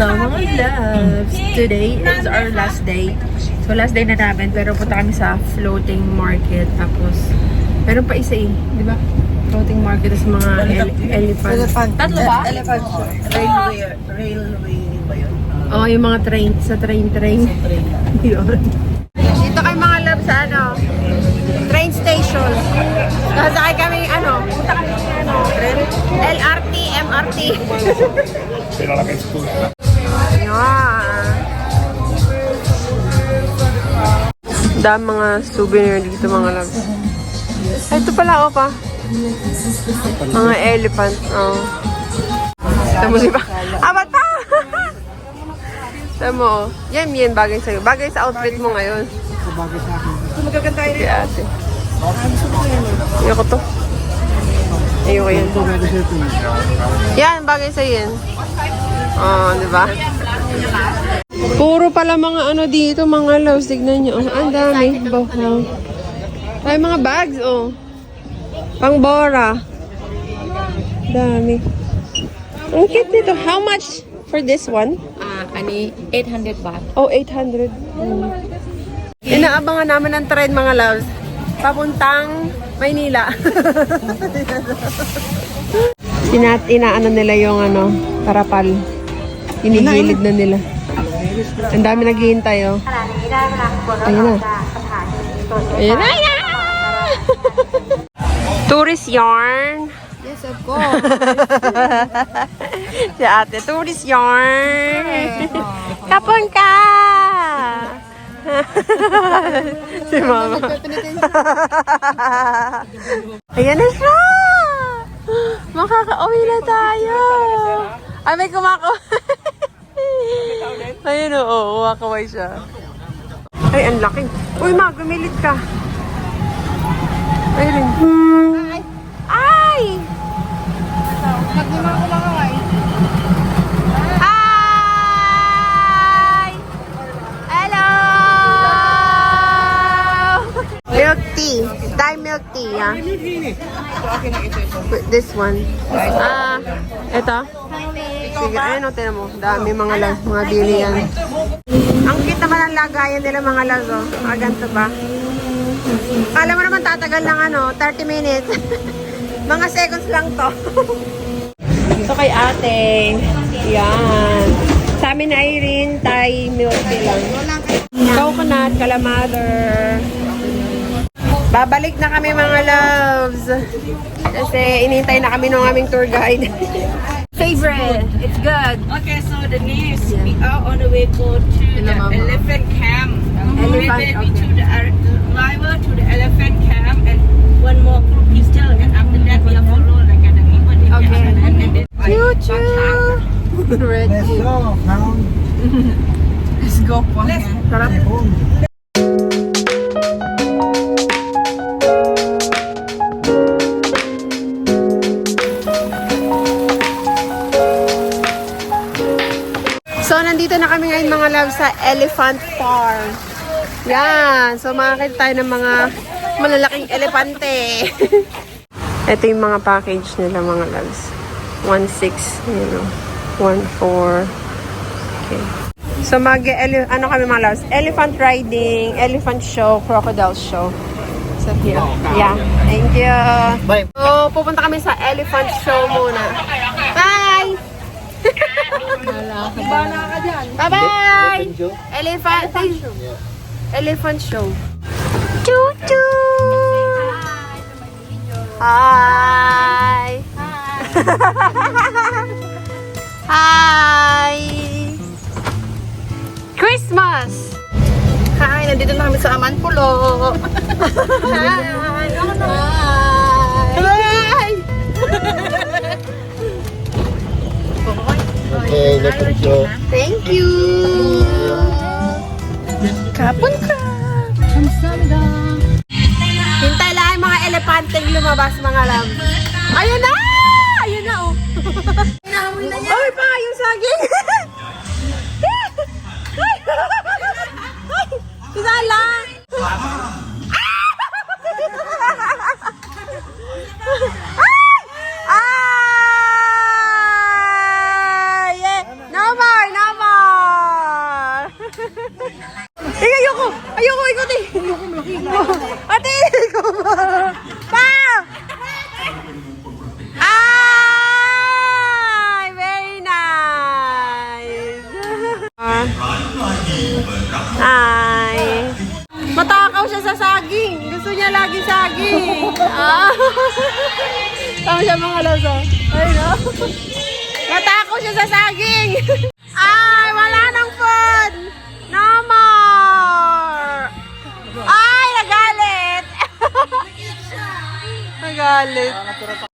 Hello mga loves! Today is our last day. So last day na namin pero punta kami sa floating market tapos meron pa isa eh, di ba? Floating market sa mga ele- elephant. Elephant. Tatlo ba? Elephant siya. Railway, railway ba yun? Oo, yung mga train, sa train train. Train. Yun. Dito kay mga loves sa ano, train station. Kasakay kami ano, punta kami sa ano, LRT, MRT. Dami mga souvenir dito mga loves. Ay, ito pala, oh pa. Mga elephant, oh. Tamo ba? Ah, ba't pa? Tamo. Yan, yan, bagay sa'yo. Bagay sa outfit mo ngayon. Sabagay sa akin. Ito magaganda Si ate. Ayoko to. Ayoko yan. Ito bagay ito. Yan, bagay sa'yo yan. Oh, di ba? Puro pala mga ano dito, mga loves. Tignan nyo. Oh, ang dami. Bahaw. Ay, mga bags, oh. Pang Bora. Dami. Ang cute nito. How much for this one? Ah, ani 800 baht. Oh, 800. Mm. Inaabangan namin ang train, mga loves. Papuntang Maynila. Sinat, inaano nila yung ano, parapal. Inihilid na nila. Ang dami naghihintay, oh. Ayun na. Ayun na. Ayun na. Tourist yarn. Yes, of course. si ate, tourist yarn. Kapon ka! si mama. Ayan na siya! Makaka-uwi na tayo! Ay, may kumako. Ayun oo, kumakaway siya. Ay, ang laki. Uy, ma, gumilit ka. Ay, rin. Ay! Ay! Hi! Hello! Milk tea. Thai milk tea, yeah. This one. Ah, ito. Sige, ayun o, tinan mo. Dami mga lag, mga bili yan. Ang cute naman ang lagayan nila mga lago. Ah, ganito ba? Kala mo naman tatagal ng ano, 30 minutes. mga seconds lang to. So kay ate, yan. Sa amin na Irene, Thai milk lang. Coconut, calamari. Babalik na kami mga loves. Kasi inintay na kami ng aming tour guide. Favorite. It's good. Okay, so the next we are on the way go to the Mama. elephant camp. Elephant, We're maybe okay. to the arrival to the elephant camp and one more group is still and after that we are follow like at the river. Okay. And, and then Choo choo! Let's go, let's go po. Let's Sarap. Loves sa Elephant Farm. Yan. So, makakita tayo ng mga malalaking elepante. Ito yung mga package nila mga loves. 1.6, you know. 1.4. Okay. So, mag ano kami mga loves? Elephant riding, elephant show, crocodile show. So, here. Yeah. Thank you. Bye. So, pupunta kami sa elephant show muna. Bye! Bye-bye! Elephant show. Elephant show. Choo choo! Hi! Hi! Christmas! Hi, nandito na kami sa Amanpulo. Hi! Hi! Okay, let's go. Thank you! Kapon ka! Hintay lang mga elepanteng lumabas mga lam. Ayun na! Ayun na oh! Ay, pa yung saging! Ay! Matakaw siya sa saging. Gusto niya lagi saging. Ah. Tama siya mga loso. Ay, no? Matakaw siya sa saging. Ay, wala nang food. No more. Ay, nagalit. nagalit.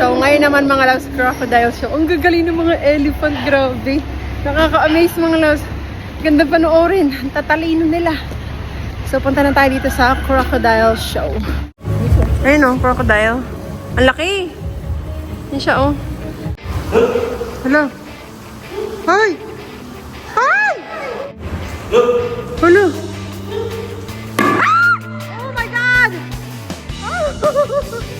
Show. Ngayon naman mga loves, crocodile show. Ang gagaling ng mga elephant, grabe. Nakaka-amaze mga loves. Ganda panoorin. Ang tatalino nila. So, punta na tayo dito sa crocodile show. Ayun oh, crocodile. Ang laki. Yan siya oh. Hala. Hi! Hi! Hala. Ah! Oh my God!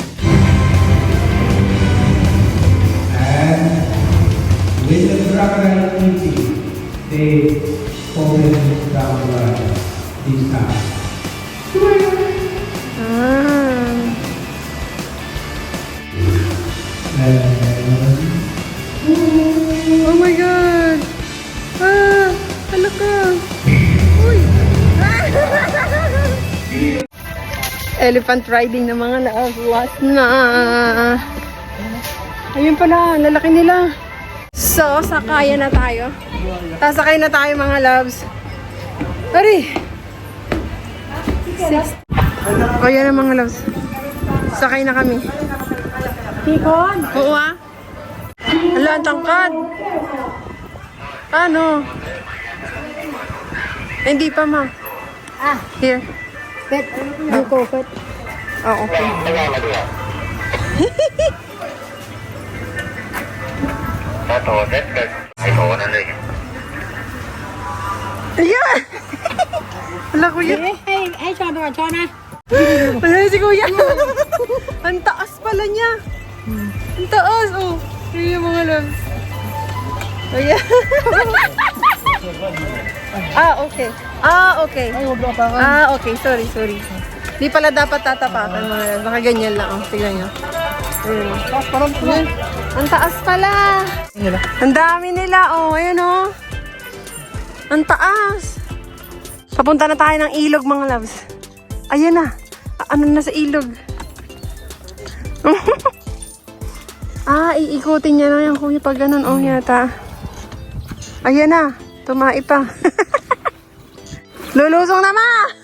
With the crocodile eating, they open down the this time. Ah. And Oh my God! Ah! Ka! Uy! Elephant riding ng mga laos. Last na. Ayun pala, lalaki nila. So, sakaya na tayo. Sasakay na tayo mga loves. Ari! Six. O, yan ang mga loves. Sakay na kami. Hikon? Oo ah. Hala, ang tangkad. Ano? Hindi pa, ma. Ah. Here. Pet. Ano ko, pet? Oh, okay. Ayan! Hala, kuya. Hey, hey, cho tôi cho nè. Ayan si kuya. Ang taas pala niya. Ang taas, oh. Yun yung mga loves. Ayan. ah, okay. Ah, okay. Ah, okay. Sorry, sorry. Di pala dapat tatapakan mga loves. Baka ganyan lang. Oh, tignan nyo. Ayun, oh. Ayan. Ang taas pala. Ang dami nila, oh. Ayun, oh. Ang taas. Papunta na tayo ng ilog, mga loves. Ayan na. Ano na sa ilog? ah, iikutin niya na yan, kuya, pag ganun, oh, yata. Ayan na. Tumai pa. Lulusong na, ma!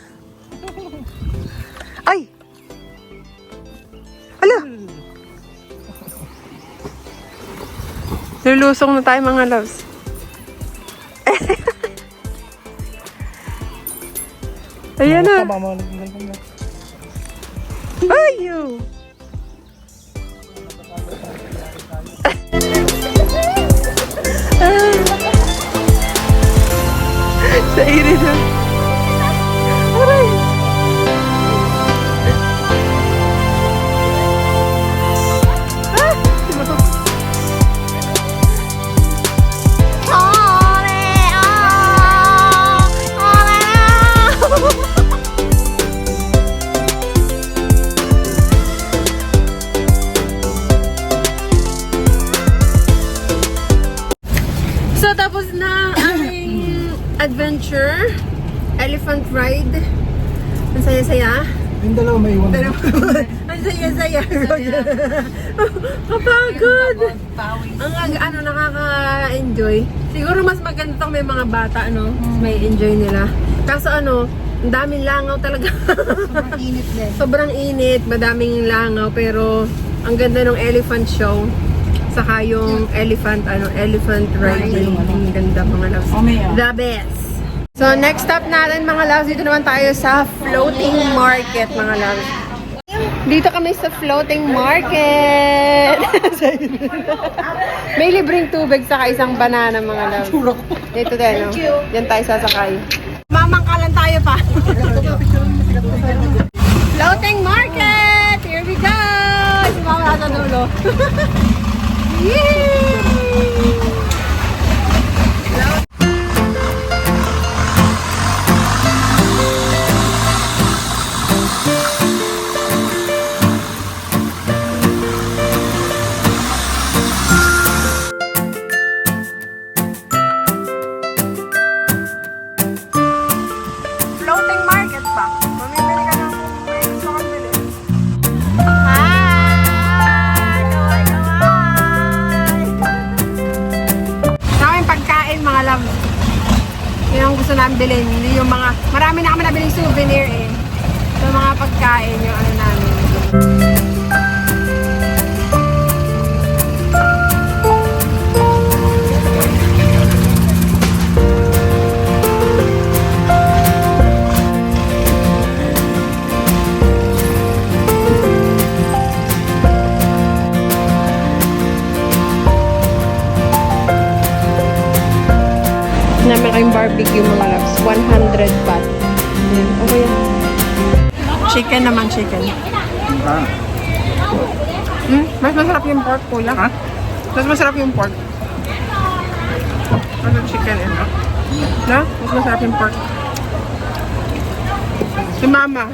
Lulusong na tayo, mga loves. Ayan na. Ay, yo. Adventure. Elephant ride. Ang saya-saya. Yung dalawa may iwan. Pero, ang saya-saya. Kapagod. Ang ag- ano, nakaka-enjoy. Siguro mas maganda tong may mga bata, ano, mas may enjoy nila. Kaso ano, ang daming langaw talaga. Sobrang init din. Sobrang init, madaming langaw, pero ang ganda ng elephant show. Saka yung elephant, ano, elephant riding. Ang ganda mga loves. The best. So, next stop natin mga loves, dito naman tayo sa floating market mga loves. Dito kami sa floating market. May libreng tubig sa isang banana mga loves. Dito din, no? Diyan tayo sasakay. Mamangkalan tayo pa. floating market! Here we go! Sumama sa dulo. Yay! Yun ang gusto namin bilhin. Yung mga, marami na kami nabiling souvenir eh. So, mga pagkain, yung ano namin. Namin kayong barbecue mga loves. 100 baht. Yan. Okay yan. Chicken naman, chicken. Hmm? Mas masarap yung pork, kuya. Ha? Mas masarap yung pork. Ano chicken eh. Na? Mas masarap yung pork. Si mama.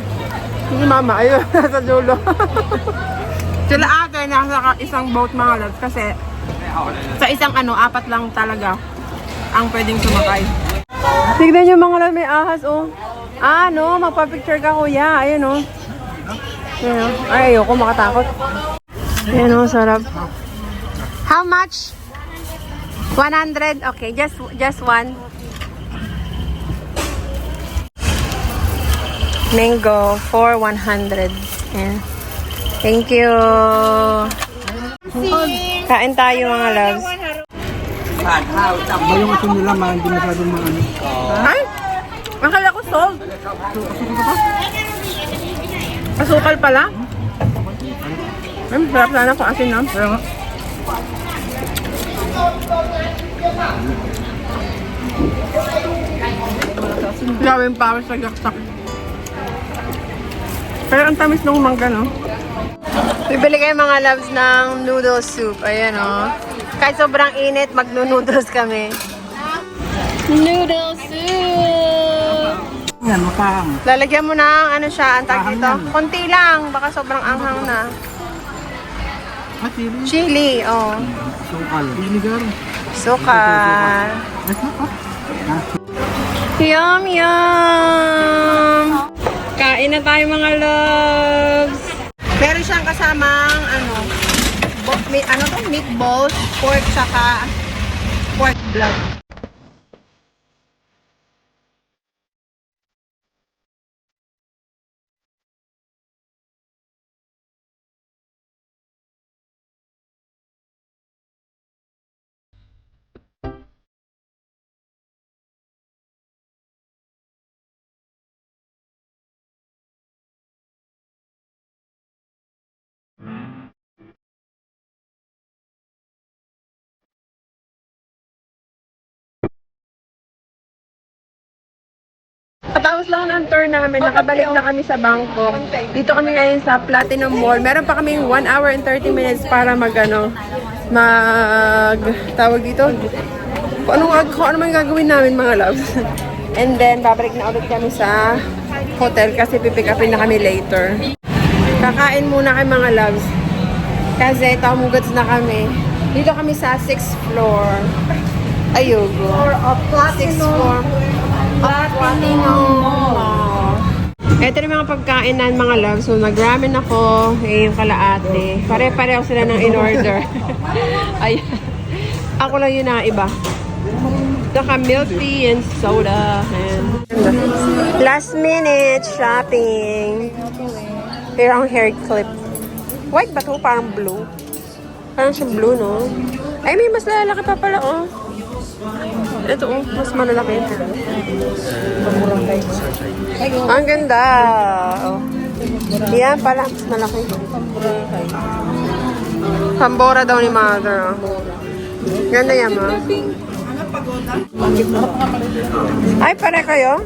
Si mama, ayun, nasa dulo. Sila ate, nasa isang boat mga loves kasi sa isang ano, apat lang talaga ang pwedeng sumakay. Tignan nyo mga loves, may ahas oh. Ah, no, magpa-picture ka kuya. Ayun oh. Yan o. Ay, ayoko makatakot. Yan o, sarap. How much? 100? Okay, just just one. Mango for 100. Yan. Thank you. Kain tayo mga loves. Ba yung asin nila, ma, hindi masyadong maano. Ay! Akala ko salt. Asukal pala? Ay, sarap sana kung asin na. Kaya nga. Gawin para sa gaksak. Pero ang tamis ng mangga, no? Bibili kayo mga loves ng noodle soup. Ayan, oh. Kahit sobrang init, magno-noodles kami. Noodle soup! Yan, mapahang. Lalagyan mo ng ano siya, ang tag dito. Konti lang, baka sobrang anghang na. Matili. Chili, oh. Sukal. Vinegar. Sukal. Yum, yum! Kain na tayo mga loves! Meron siyang kasamang ano, ano to, meatballs, pork, saka pork blood. Patapos lang ng tour namin, nakabalik na kami sa Bangkok. Dito kami ngayon sa Platinum Mall. Meron pa kaming 1 hour and 30 minutes para mag, ano, mag, tawag dito, kung ano, kung ano man gagawin namin mga loves. And then, babalik na ulit kami sa hotel kasi pipick upin na kami later. Kakain muna kay mga loves. Kasi tamugats na kami. Dito kami sa 6th floor. Ayugo. Floor of Platinum. 6th floor. Platinum Mall. Ito na mga pagkain ng mga loves. So, nag-ramen ako. Eh, yung kalaate. Pare-pareho sila ng in-order. Ayan. Ako lang yun na iba. Saka milk tea and soda. Ayan. Last minute shopping. Here ang hair clip. White ba to? Parang blue. Parang siya blue, no? Ay, may mas lalaki pa pala, oh. Ito, oh. Mas malalaki. Ang ganda. Oh. Yan pala. Mas malaki. Pambora daw ni mother, oh. Ganda yan, ma. Ay, pare kayo?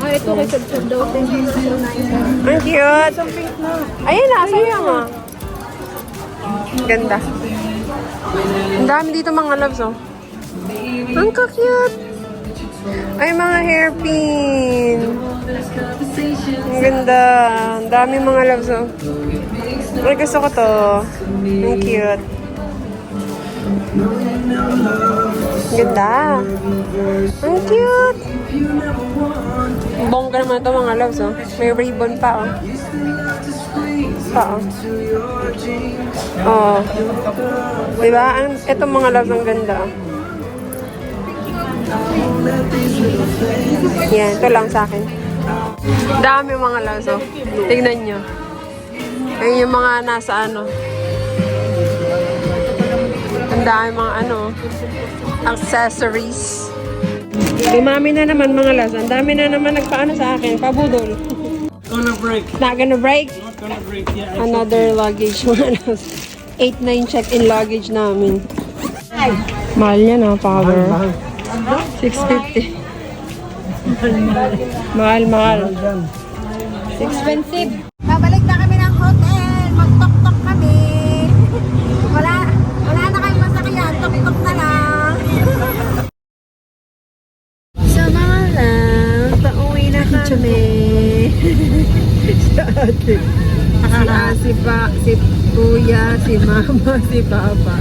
Ah, ito kay Sabsab daw. Ang cute. Ayun na, sa'yo nga. Ganda. Ang dami dito mga loves, oh. Ang ka-cute. Ay, mga hairpin. Ang ganda. Ang dami mga loves, oh. Ay, gusto ko to. Ang cute. Ang ganda. Ang cute. Bongga naman ito mga loves, oh. May ribbon pa, oh. Pa, oh. Oh. Diba? Ang, ito mga loves, ang ganda, oh. Yan, ito lang sa akin. Dami mga oh. Tingnan nyo. Ayun yung mga nasa ano. Ang dami mga ano, accessories. Dumami na naman mga las. Ang dami na naman nagpaano sa akin. Pabudol. Gonna break. Not gonna break. Not gonna break. Yeah. Another luggage mga las. 8-9 check-in luggage namin. Mahal yan ha, power. 650. Mahal, mahal. Expensive. Babalik na kami ng hotel. Mag-tok-tok kami. Wala, wala na kayong masakyan. Tok-tok na lang. Sa mga lang, pauwi na kami. Sa ate. Si Asi pa, si Kuya, si Mama, si Papa.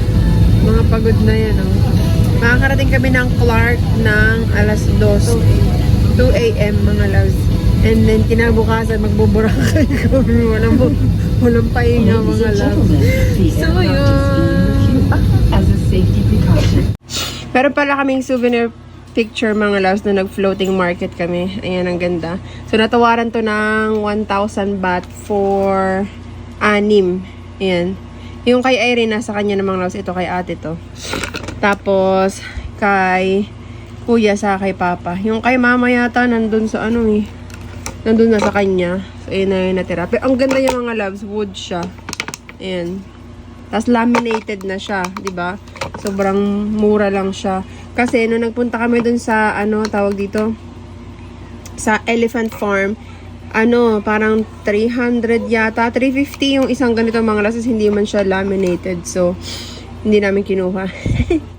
Mga pagod na yan, oh. Makakarating kami ng Clark ng alas 2. 2 a.m. mga loves. And then, kinabukasan, magbuburakay kami. Walang, walang pahinga mga loves. So, yun. Pero pala kaming souvenir picture mga loves na nag-floating market kami. Ayan, ang ganda. So, natawaran to ng 1,000 baht for anim. Ayan. Yung kay Irene, nasa kanya namang loves. Ito kay ate to. Tapos, kay kuya sa kay papa. Yung kay mama yata, nandun sa ano eh. Nandun na sa kanya. So, ayun na yung natira. Pero ang ganda yung mga loves. Wood siya. Ayan. Tapos laminated na siya, ba? Sobrang mura lang siya. Kasi nung nagpunta kami dun sa ano tawag dito sa Elephant Farm, ano, parang 300 yata, 350 yung isang ganito mga lasas, hindi man siya laminated. So, hindi namin kinuha.